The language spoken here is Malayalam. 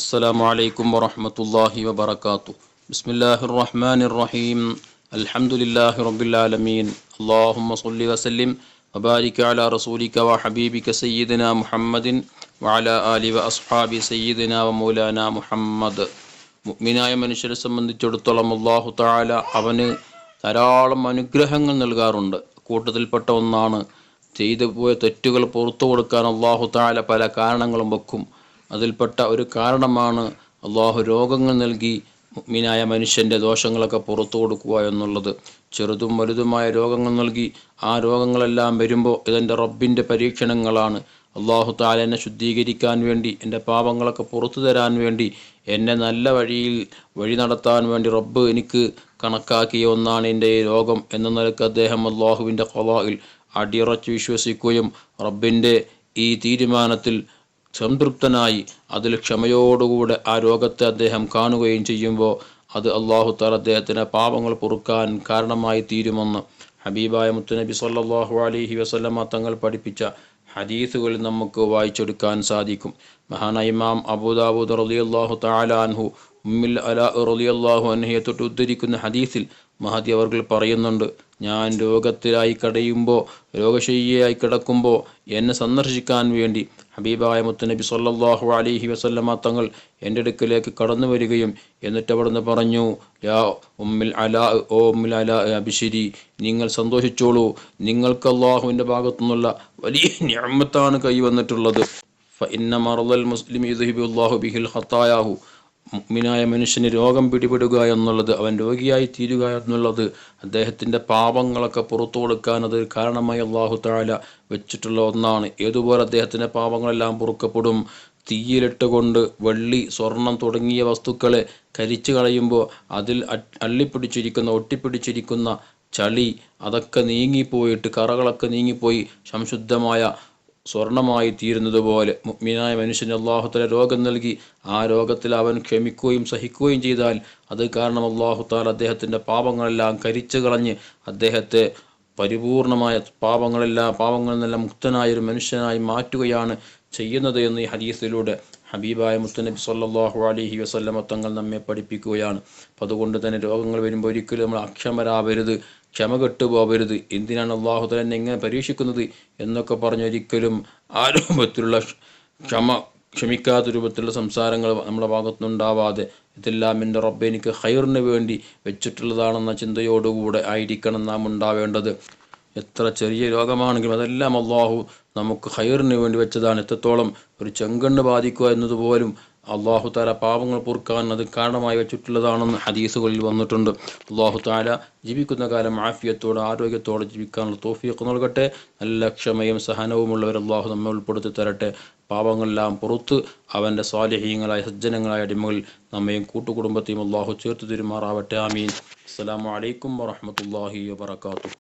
السلام عليكم ورحمة الله وبركاته بسم الله الرحمن الرحيم الحمد لله رب العالمين اللهم صل وسلم وبارك على رسولك وحبيبك سيدنا محمد وعلى آله وأصحاب سيدنا ومولانا محمد മുഅ്മിനായ മനുഷ്യരെ സംബന്ധിച്ചിടത്തോളം അള്ളാഹു താല അവന് ധാരാളം അനുഗ്രഹങ്ങൾ നൽകാറുണ്ട് കൂട്ടത്തിൽപ്പെട്ട ഒന്നാണ് ചെയ്തു പോയ തെറ്റുകൾ പുറത്തു കൊടുക്കാൻ അള്ളാഹു താല പല കാരണങ്ങളും വെക്കും അതിൽപ്പെട്ട ഒരു കാരണമാണ് അള്ളാഹു രോഗങ്ങൾ നൽകി മീനായ മനുഷ്യന്റെ ദോഷങ്ങളൊക്കെ പുറത്തു കൊടുക്കുക എന്നുള്ളത്. ചെറുതും വലുതുമായ രോഗങ്ങൾ നൽകി ആ രോഗങ്ങളെല്ലാം വരുമ്പോൾ ഇതെന്റെ റബ്ബിന്റെ പരീക്ഷണങ്ങളാണ്. അള്ളാഹു താല എന്നെ ശുദ്ധീകരിക്കാൻ വേണ്ടി എന്റെ പാപങ്ങളൊക്കെ പുറത്തു തരാൻ വേണ്ടി എന്നെ നല്ല വഴിയിൽ വഴി നടത്താൻ വേണ്ടി റബ്ബ് എനിക്ക് കണക്കാക്കിയ ഒന്നാണ് എന്റെ ഈ രോഗം എന്ന നിലയ്ക്ക് അദ്ദേഹം അള്ളാഹുവിന്റെ കൊലായിൽ അടിയുറച്ച് വിശ്വസിക്കുകയും റബ്ബിന്റെ ഈ തീരുമാനത്തിൽ സംതൃപ്തനായി അതിൽ ക്ഷമയോടുകൂടെ ആ രോഗത്തെ അദ്ദേഹം കാണുകയും ചെയ്യുമ്പോൾ അത് അള്ളാഹു താല അദ്ദേഹത്തിന് പാപങ്ങൾ പൊറുക്കാൻ കാരണമായി തീരുമെന്ന് ഹബീബായ മുത്തുനബി സല്ലാഹു അലൈഹി വസല്ലമ തങ്ങൾ പഠിപ്പിച്ച ഹദീസുകൾ നമുക്ക് വായിച്ചെടുക്കാൻ സാധിക്കും. മഹാനായ ഇമാം അബൂദാബൂദ് റളിയല്ലാഹു താലാൻഹു ഉമ്മിൽ അലാ റളിയല്ലാഹു അൻഹയെ തൊട്ട് ഉദ്ധരിക്കുന്ന ഹദീസിൽ മഹദി അവർ പറയുന്നുണ്ട് ഞാൻ രോഗത്തിലായി കടയുമ്പോൾ രോഗശയ്യയായി കിടക്കുമ്പോൾ എന്നെ സന്ദർശിക്കാൻ വേണ്ടി ഹബീബായ മുത്തനബി സല്ലാഹു അലൈഹി വസല്ലമ തങ്ങൾ എന്റെ അടുക്കിലേക്ക് കടന്നു വരികയും എന്നിട്ട് അവിടുന്ന് പറഞ്ഞു ലാ ഉമ്മിൽ അലാ ഓ ഉമ്മിൽ അലാ അബിശിരി നിങ്ങൾ സന്തോഷിച്ചോളൂ. നിങ്ങൾക്ക് അള്ളാഹുവിന്റെ ഭാഗത്തുനിന്നുള്ള വലിയ ഞാമത്താണ് കൈവന്നിട്ടുള്ളത്. ഫ ഇന്ന മറുതൽ മുസ്ലിം ബിഹിൽ ഹത്തായാഹു മുഗ്മിനായ മനുഷ്യന് രോഗം പിടിപെടുക എന്നുള്ളത് അവൻ രോഗിയായി തീരുക എന്നുള്ളത് അദ്ദേഹത്തിന്റെ പാപങ്ങളൊക്കെ പുറത്തു കൊടുക്കാൻ അത് കാരണമായി അള്ളാഹു താല വെച്ചിട്ടുള്ള ഒന്നാണ്. ഏതുപോലെ അദ്ദേഹത്തിന്റെ പാപങ്ങളെല്ലാം പൊറുക്കപ്പെടും. തീയിലിട്ട് കൊണ്ട് വെള്ളി സ്വർണം തുടങ്ങിയ വസ്തുക്കളെ കരിച്ചു കളയുമ്പോൾ അതിൽ അള്ളിപ്പിടിച്ചിരിക്കുന്ന ഒട്ടിപ്പിടിച്ചിരിക്കുന്ന ചളി അതൊക്കെ നീങ്ങിപ്പോയിട്ട് കറകളൊക്കെ നീങ്ങിപ്പോയി. സംശുദ്ധമായ സ്വർണമായി തീരുന്നത് പോലെ മുഗ്മിനായ മനുഷ്യന് അള്ളാഹുത്തല രോഗം നൽകി ആ രോഗത്തിൽ അവൻ ക്ഷമിക്കുകയും സഹിക്കുകയും ചെയ്താൽ അത് കാരണം അള്ളാഹുത്താൽ അദ്ദേഹത്തിന്റെ പാപങ്ങളെല്ലാം കരിച്ചു കളഞ്ഞ് അദ്ദേഹത്തെ പരിപൂർണമായ പാപങ്ങളെല്ലാം പാപങ്ങളിൽ നിന്നെല്ലാം മുക്തനായ ഒരു മനുഷ്യനായി മാറ്റുകയാണ് ചെയ്യുന്നത് എന്ന് ഈ ഹദീസിലൂടെ ഹബീബായ മുത്തനബി സല്ലല്ലാഹു അലഹി വസല്ലമ തങ്ങൾ നമ്മെ പഠിപ്പിക്കുകയാണ്. അപ്പം അതുകൊണ്ട് തന്നെ രോഗങ്ങൾ വരുമ്പോൾ ഒരിക്കലും നമ്മൾ അക്ഷമരാവരുത് ക്ഷമ കെട്ടുപോകരുത് എന്തിനാണ് അള്ളാഹു തന്നെ എങ്ങനെ പരീക്ഷിക്കുന്നത് എന്നൊക്കെ പറഞ്ഞൊരിക്കലും ആ രൂപത്തിലുള്ള ക്ഷമ ക്ഷമിക്കാത്ത രൂപത്തിലുള്ള സംസാരങ്ങൾ നമ്മുടെ ഭാഗത്തുനിന്നുണ്ടാവാതെ ഇതെല്ലാം എന്റെ റബ്ബ് എനിക്ക് ഹൈറിന് വേണ്ടി വെച്ചിട്ടുള്ളതാണെന്ന ചിന്തയോടുകൂടെ ആയിരിക്കണം നാം ഉണ്ടാവേണ്ടത്. എത്ര ചെറിയ രോഗമാണെങ്കിലും അതെല്ലാം അള്ളാഹു നമുക്ക് ഹൈറിന് വേണ്ടി വെച്ചതാണ്. എത്രത്തോളം ഒരു ചെങ്കണ്ണ് ബാധിക്കുക എന്നതുപോലും അള്ളാഹു താല പാപങ്ങൾ പൊറുക്കാൻ അത് കാരണമായി വെച്ചിട്ടുള്ളതാണെന്ന് ഹദീസുകളിൽ വന്നിട്ടുണ്ട്. അള്ളാഹു താല ജീവിക്കുന്ന കാലം ആഫിയത്തോടെ ആരോഗ്യത്തോടെ ജീവിക്കാനുള്ള തോഫിയൊക്കെ നൽകട്ടെ. നല്ല ക്ഷമയും സഹനവുമുള്ളവർ അള്ളാഹു നമ്മെ ഉൾപ്പെടുത്തി തരട്ടെ. പാപങ്ങളെല്ലാം പുറത്ത് അവന്റെ സ്വാലിഹീങ്ങളായ സജ്ജനങ്ങളായ അടിമകളിൽ നമ്മയും കൂട്ടുകുടുംബത്തെയും അള്ളാഹു ചേർത്ത് തിരുമാറാവട്ടെ. ആമീൻ. അസ്സലാമു അലൈക്കും വറഹമത്തല്ലാഹി വബർക്കാത്തു